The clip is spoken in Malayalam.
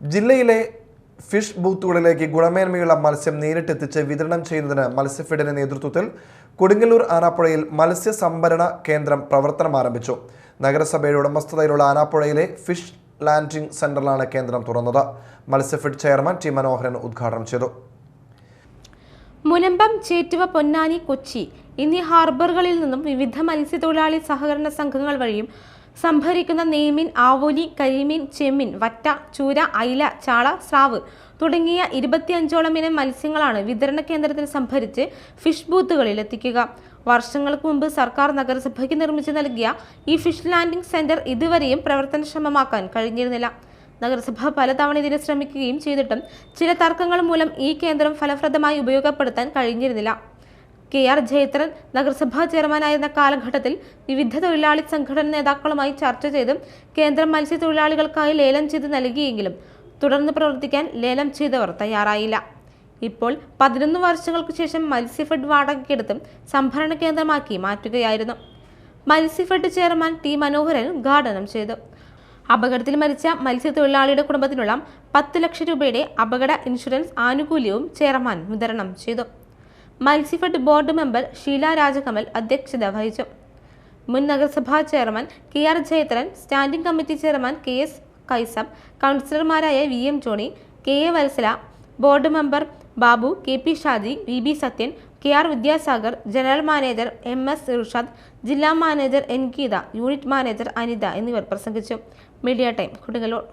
ജില്ലയിലെ ഫിഷ് ബൂത്തുകളിലേക്ക് ഗുണമേന്മയുള്ള മത്സ്യം നേരിട്ടെത്തിച്ച് വിതരണം ചെയ്യുന്നതിന് മത്സ്യഫെഡിന്റെ നേതൃത്വത്തിൽ കൊടുങ്ങല്ലൂർ ആനാപ്പുഴയിൽ മത്സ്യ സംഭരണ കേന്ദ്രം പ്രവർത്തനം ആരംഭിച്ചു. നഗരസഭയുടെ ഉടമസ്ഥതയിലുള്ള ആനാപ്പുഴയിലെ ഫിഷ് ലാൻഡിംഗ് സെന്ററിലാണ് കേന്ദ്രം തുറന്നത്. മത്സ്യഫെഡ് ചെയർമാൻ ടി മനോഹരൻ ഉദ്ഘാടനം ചെയ്തു. മുനമ്പം ചേറ്റുവ പൊന്നാനി കൊച്ചി എന്നീ ഹാർബറുകളിൽ നിന്നും വിവിധ മത്സ്യത്തൊഴിലാളി സഹകരണ സംഘങ്ങൾ വഴിയും സംഭരിക്കുന്ന നെയ്മീൻ ആവോലി കരിമീൻ ചെമ്മീൻ വറ്റ ചൂര അയില ചാള സ്രാവ് തുടങ്ങിയ ഇരുപത്തിയഞ്ചോളം ഇനം മത്സ്യങ്ങളാണ് വിതരണ കേന്ദ്രത്തിൽ സംഭരിച്ച് ഫിഷ് ബൂത്തുകളിൽ എത്തിക്കുക. വർഷങ്ങൾക്ക് മുമ്പ് സർക്കാർ നഗരസഭയ്ക്ക് നിർമ്മിച്ചു നൽകിയ ഈ ഫിഷ് ലാൻഡിംഗ് സെന്റർ ഇതുവരെയും പ്രവർത്തനക്ഷമമാക്കാൻ കഴിഞ്ഞിരുന്നില്ല. നഗരസഭ പലതവണ ഇതിനെ ശ്രമിക്കുകയും ചെയ്തിട്ടും ചില തർക്കങ്ങൾ മൂലം ഈ കേന്ദ്രം ഫലപ്രദമായി ഉപയോഗപ്പെടുത്താൻ കഴിഞ്ഞിരുന്നില്ല. കെ ആർ ജയത്രൻ നഗരസഭാ ചെയർമാനായിരുന്ന കാലഘട്ടത്തിൽ വിവിധ തൊഴിലാളി സംഘടന നേതാക്കളുമായി ചർച്ച ചെയ്തും കേന്ദ്രം മത്സ്യത്തൊഴിലാളികൾക്കായി ലേലം ചെയ്ത് നൽകിയെങ്കിലും തുടർന്ന് പ്രവർത്തിക്കാൻ ലേലം ചെയ്തവർ തയ്യാറായില്ല. ഇപ്പോൾ പതിനൊന്ന് വർഷങ്ങൾക്ക് ശേഷം മത്സ്യഫെഡ് വാടകയ്ക്കെടുത്തും സംഭരണ കേന്ദ്രമാക്കി മാറ്റുകയായിരുന്നു. മത്സ്യഫെഡ് ചെയർമാൻ ടി മനോഹരൻ ഉദ്ഘാടനം ചെയ്തു. അപകടത്തിൽ മരിച്ച മത്സ്യത്തൊഴിലാളിയുടെ കുടുംബത്തിനുള്ള പത്ത് ലക്ഷം രൂപയുടെ അപകട ഇൻഷുറൻസ് ആനുകൂല്യവും ചെയർമാൻ വിതരണം ചെയ്തു. മത്സ്യഫെഡ് ബോർഡ് മെമ്പർ ഷീല രാജകമൽ അധ്യക്ഷത വഹിച്ചു. മുൻ നഗരസഭാ chairman K R Jayathran standing committee chairman K S Kaisam കൗൺസിലർമാരായ V M Johny K A Vatsala board member Babu K P Shaji V B Sathyan K R Vidyasagar general manager M S Irshad ജില്ലാ manager N Geetha unit manager Anitha എന്നിവർ പ്രസംഗിച്ചു. Media time Kodungallur.